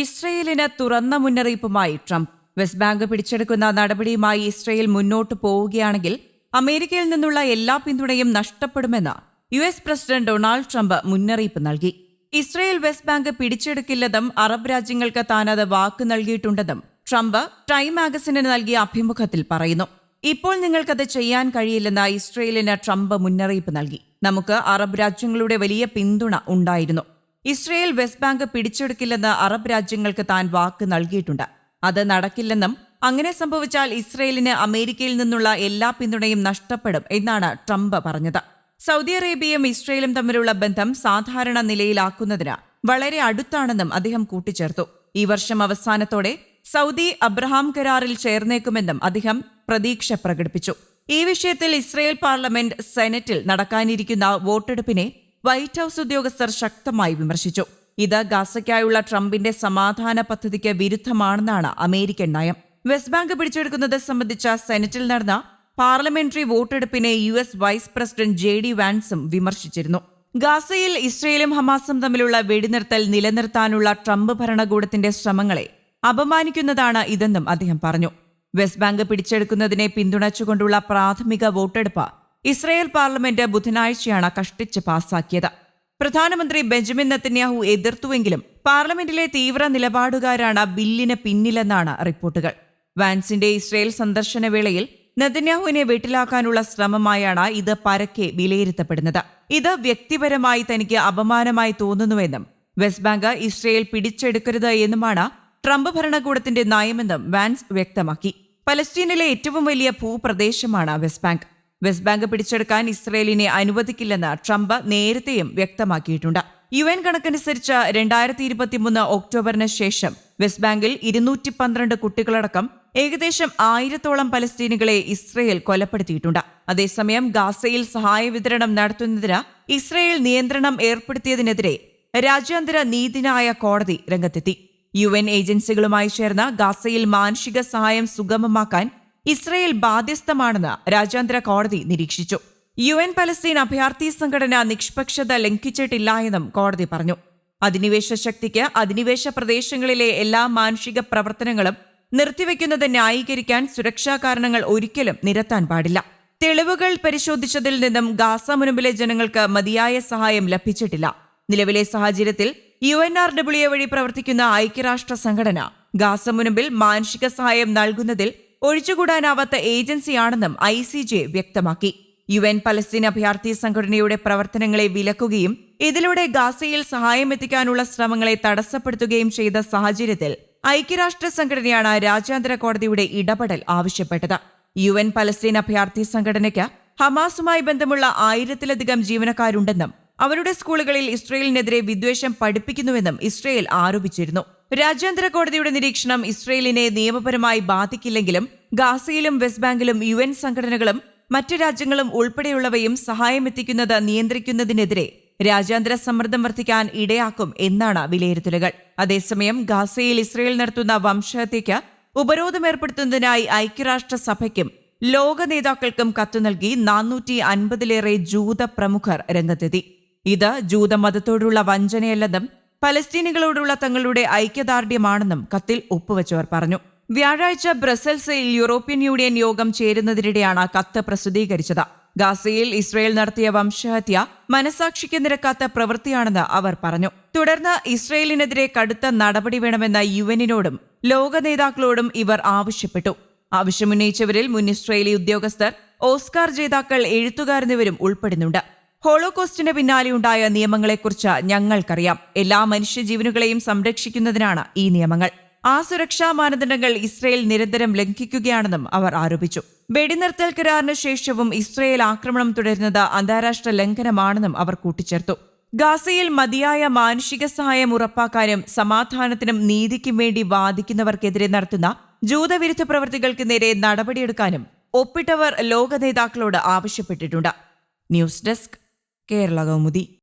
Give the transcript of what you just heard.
ഇസ്രയേലിന് തുറന്ന മുന്നറിയിപ്പുമായി ട്രംപ്. വെസ്റ്റ് ബാങ്ക് പിടിച്ചെടുക്കുന്ന നടപടിയുമായി ഇസ്രയേൽ മുന്നോട്ടു പോവുകയാണെങ്കിൽ അമേരിക്കയിൽ നിന്നുള്ള എല്ലാ പിന്തുണയും നഷ്ടപ്പെടുമെന്ന് U S president Donald Trump മുന്നറിയിപ്പ് നൽകി. ഇസ്രയേൽ വെസ്റ്റ് ബാങ്ക് പിടിച്ചെടുക്കില്ലെന്നും അറബ് രാജ്യങ്ങൾക്ക് താനത് വാക്ക് നൽകിയിട്ടുണ്ടെന്നും ട്രംപ് ടൈം മാഗസിന് നൽകിയ അഭിമുഖത്തിൽ പറയുന്നു. ഇപ്പോൾ നിങ്ങൾക്കത് ചെയ്യാൻ കഴിയില്ലെന്ന് ഇസ്രയേലിന് ട്രംപ് മുന്നറിയിപ്പ് നൽകി. നമുക്ക് അറബ് രാജ്യങ്ങളുടെ വലിയ പിന്തുണ ഉണ്ടായിരുന്നു. ഇസ്രയേൽ വെസ്റ്റ് ബാങ്ക് പിടിച്ചെടുക്കില്ലെന്ന് അറബ് രാജ്യങ്ങൾക്ക് താൻ വാക്ക് നൽകിയിട്ടുണ്ട്. അത് നടക്കില്ലെന്നും അങ്ങനെ സംഭവിച്ചാൽ ഇസ്രയേലിന് അമേരിക്കയിൽ നിന്നുള്ള എല്ലാ പിന്തുണയും നഷ്ടപ്പെടും എന്നാണ് ട്രംപ് പറഞ്ഞത്. സൗദി അറേബ്യയും ഇസ്രയേലും തമ്മിലുള്ള ബന്ധം സാധാരണ നിലയിലാക്കുന്നതിന് വളരെ അടുത്താണെന്നും അദ്ദേഹം കൂട്ടിച്ചേർത്തു. ഈ വർഷം അവസാനത്തോടെ സൗദി അബ്രഹാം കരാറിൽ ചേർന്നേക്കുമെന്നും അദ്ദേഹം പ്രതീക്ഷ പ്രകടിപ്പിച്ചു. ഈ വിഷയത്തിൽ ഇസ്രയേൽ പാർലമെന്റ് സെനറ്റിൽ നടക്കാനിരിക്കുന്ന വോട്ടെടുപ്പിനെ വൈറ്റ് ഹൌസ് ഉദ്യോഗസ്ഥർ ശക്തമായി വിമർശിച്ചു. ഇത് ഗാസയ്ക്കായുള്ള ട്രംപിന്റെ സമാധാന പദ്ധതിക്ക് വിരുദ്ധമാണെന്നാണ് അമേരിക്കൻ നയം. വെസ്റ്റ് ബാങ്ക് പിടിച്ചെടുക്കുന്നത് സംബന്ധിച്ച സെനറ്റിൽ നടന്ന parliamentary വോട്ടെടുപ്പിനെ U S vice president J D വാൻസും വിമർശിച്ചിരുന്നു. ഗാസയിൽ ഇസ്രയേലും ഹമാസും തമ്മിലുള്ള വെടിനിർത്തൽ നിലനിർത്താനുള്ള ട്രംപ് ഭരണകൂടത്തിന്റെ ശ്രമങ്ങളെ അപമാനിക്കുന്നതാണ് ഇതെന്നും അദ്ദേഹം പറഞ്ഞു. വെസ്റ്റ് ബാങ്ക് പിടിച്ചെടുക്കുന്നതിനെ പിന്തുണച്ചുകൊണ്ടുള്ള പ്രാഥമിക വോട്ടെടുപ്പ് ഇസ്രയേൽ പാർലമെന്റ് ബുധനാഴ്ചയാണ് കഷ്ടിച്ച് പാസാക്കിയത്. പ്രധാനമന്ത്രി ബെഞ്ചമിൻ നെത്തന്യാഹു എതിർത്തുവെങ്കിലും പാർലമെന്റിലെ തീവ്ര നിലപാടുകാരാണ് ബില്ലിന് പിന്നിലെന്നാണ് റിപ്പോർട്ടുകൾ. വാൻസിന്റെ ഇസ്രയേൽ സന്ദർശന വേളയിൽ നെതന്യാഹുവിനെ വീട്ടിലാക്കാനുള്ള ശ്രമമായാണ് ഇത് പരക്കെ വിലയിരുത്തപ്പെടുന്നത്. ഇത് വ്യക്തിപരമായി തനിക്ക് അപമാനമായി തോന്നുന്നുവെന്നും വെസ്റ്റ് ബാങ്ക് ഇസ്രയേൽ പിടിച്ചെടുക്കരുത് എന്നുമാണ് ട്രംപ് ഭരണകൂടത്തിന്റെ നയമെന്നും വാൻസ് വ്യക്തമാക്കി. പലസ്തീനിലെ ഏറ്റവും വലിയ ഭൂപ്രദേശമാണ് വെസ്റ്റ് ബാങ്ക്. വെസ്റ്റ് ബാങ്ക് പിടിച്ചെടുക്കാൻ ഇസ്രയേലിനെ അനുവദിക്കില്ലെന്ന് ട്രംപ് നേരത്തെയും വ്യക്തമാക്കിയിട്ടുണ്ട്. യു എൻ കണക്കനുസരിച്ച് രണ്ടായിരത്തി ഇരുപത്തിമൂന്ന് ഒക്ടോബറിന് ശേഷം വെസ്റ്റ് ബാങ്കിൽ ഇരുന്നൂറ്റി പന്ത്രണ്ട് കുട്ടികളടക്കം ഏകദേശം ആയിരത്തോളം പലസ്തീനികളെ ഇസ്രയേൽ കൊലപ്പെടുത്തിയിട്ടുണ്ട്. അതേസമയം ഗാസയിൽ സഹായ വിതരണം നടത്തുന്നതിന് ഇസ്രയേൽ നിയന്ത്രണം ഏർപ്പെടുത്തിയതിനെതിരെ രാജ്യാന്തര നീതിനായ കോടതി രംഗത്തെത്തി. യു എൻ ഏജൻസികളുമായി ചേർന്ന് ഗാസയിൽ മാനുഷിക സഹായം സുഗമമാക്കാൻ ഇസ്രയേൽ ബാധ്യസ്ഥമാണെന്ന് രാജ്യാന്തര കോടതി നിരീക്ഷിച്ചു. യു എൻ പലസ്തീൻ അഭയാർത്ഥി സംഘടന നിഷ്പക്ഷത ലംഘിച്ചിട്ടില്ല എന്നും കോടതി പറഞ്ഞു. അധിനിവേശ ശക്തിക്ക് അധിനിവേശ പ്രദേശങ്ങളിലെ എല്ലാ മാനുഷിക പ്രവർത്തനങ്ങളും നിർത്തിവെക്കുന്നത് ന്യായീകരിക്കാൻ സുരക്ഷാ കാരണങ്ങൾ ഒരിക്കലും നിരത്താൻ പാടില്ല. തെളിവുകൾ പരിശോധിച്ചതിൽ നിന്നും ഗാസ മുനമ്പിലെ ജനങ്ങൾക്ക് മതിയായ സഹായം ലഭിച്ചിട്ടില്ല. നിലവിലെ സാഹചര്യത്തിൽ യു എൻ ആർ ഡബ്ല്യു വഴി പ്രവർത്തിക്കുന്ന ഐക്യരാഷ്ട്ര സംഘടന ഗാസ മുനമ്പിൽ മാനുഷിക സഹായം നൽകുന്നതിൽ ഒഴിച്ചുകൂടാനാവാത്ത ഏജൻസിയാണെന്നും ഐ സി ജെ വ്യക്തമാക്കി. യു എൻ പലസ്തീൻ അഭയാർത്ഥി സംഘടനയുടെ പ്രവർത്തനങ്ങളെ വിലക്കുകയും ഇതിലൂടെ ഗാസയിൽ സഹായം എത്തിക്കാനുള്ള ശ്രമങ്ങളെ തടസ്സപ്പെടുത്തുകയും ചെയ്ത സാഹചര്യത്തിൽ ഐക്യരാഷ്ട്ര സംഘടനയാണ് രാജ്യാന്തര കോടതിയുടെ ഇടപെടൽ ആവശ്യപ്പെട്ടത്. യു എൻ പലസ്തീൻ അഭയാർത്ഥി സംഘടനയ്ക്ക് ഹമാസുമായി ബന്ധമുള്ള ആയിരത്തിലധികം ജീവനക്കാരുണ്ടെന്നും അവരുടെ സ്കൂളുകളിൽ ഇസ്രയേലിനെതിരെ വിദ്വേഷം പഠിപ്പിക്കുന്നുവെന്നും ഇസ്രയേൽ ആരോപിച്ചിരുന്നു. രാജ്യാന്തര കോടതിയുടെ നിരീക്ഷണം ഇസ്രയേലിനെ നിയമപരമായി ബാധിക്കില്ലെങ്കിലും ഗാസയിലും വെസ്റ്റ് ബാങ്കിലും യു എൻ സംഘടനകളും മറ്റ് രാജ്യങ്ങളും ഉൾപ്പെടെയുള്ളവയും സഹായമെത്തിക്കുന്നത് നിയന്ത്രിക്കുന്നതിനെതിരെ രാജ്യാന്തര സമ്മർദ്ദം വർദ്ധിക്കാൻ ഇടയാക്കും എന്നാണ് വിലയിരുത്തലുകൾ. അതേസമയം ഗാസയിൽ ഇസ്രയേൽ നടത്തുന്ന വംശഹത്യയ്ക്ക് ഐക്യരാഷ്ട്ര സഭയ്ക്കും ലോക നേതാക്കൾക്കും കത്തു നൽകി നാനൂറ്റി അൻപതിലേറെ ജൂത പ്രമുഖർ രംഗത്തെത്തി. ഇത് ജൂതമതത്തോടുള്ള വഞ്ചനയല്ലെന്നും പലസ്തീനികളോടുള്ള തങ്ങളുടെ ഐക്യദാർഢ്യമാണെന്നും കത്തിൽ ഒപ്പുവച്ചവർ പറഞ്ഞു. വ്യാഴാഴ്ച ബ്രസൽസിൽ യൂറോപ്യൻ യൂണിയൻ യോഗം ചേരുന്നതിനിടെയാണ് കത്ത് പ്രസിദ്ധീകരിച്ചത്. ഗാസയിൽ ഇസ്രയേൽ നടത്തിയ വംശഹത്യ മനസാക്ഷിക്ക് നിരക്കാത്ത പ്രവൃത്തിയാണെന്ന് അവർ പറഞ്ഞു. തുടർന്ന് ഇസ്രയേലിനെതിരെ കടുത്ത നടപടി വേണമെന്ന യുഎനിനോടും ലോക നേതാക്കളോടും ഇവർ ആവശ്യപ്പെട്ടു. ആവശ്യമുന്നയിച്ചവരിൽ മുൻ ഇസ്രയേലി ഉദ്യോഗസ്ഥർ ഓസ്കാർ ജേതാക്കൾ എഴുത്തുകാരെന്നിവരും ഉൾപ്പെടുന്നുണ്ട്. ഹോളോകോസ്റ്റിന് പിന്നാലെയുണ്ടായ നിയമങ്ങളെക്കുറിച്ച് ഞങ്ങൾക്കറിയാം. എല്ലാ മനുഷ്യജീവനുകളെയും സംരക്ഷിക്കുന്നതിനാണ് ഈ നിയമങ്ങൾ. ആ സുരക്ഷാ മാനദണ്ഡങ്ങൾ ഇസ്രയേൽ നിരന്തരം ലംഘിക്കുകയാണെന്നും അവർ ആരോപിച്ചു. വെടിനിർത്തൽ കരാറിന് ശേഷവും ഇസ്രയേൽ ആക്രമണം തുടരുന്നത് അന്താരാഷ്ട്ര ലംഘനമാണെന്നും അവർ കൂട്ടിച്ചേർത്തു. ഗാസയിൽ മതിയായ മാനുഷിക സഹായം ഉറപ്പാക്കാനും സമാധാനത്തിനും നീതിക്കും വേണ്ടി വാദിക്കുന്നവർക്കെതിരെ നടത്തുന്ന ജൂതവിരുദ്ധ പ്രവർത്തികൾക്ക് നേരെ നടപടിയെടുക്കാനും ഒപ്പിട്ടവർ ലോക നേതാക്കളോട് ആവശ്യപ്പെട്ടിട്ടുണ്ട്. News desk Kerala Kaumudi.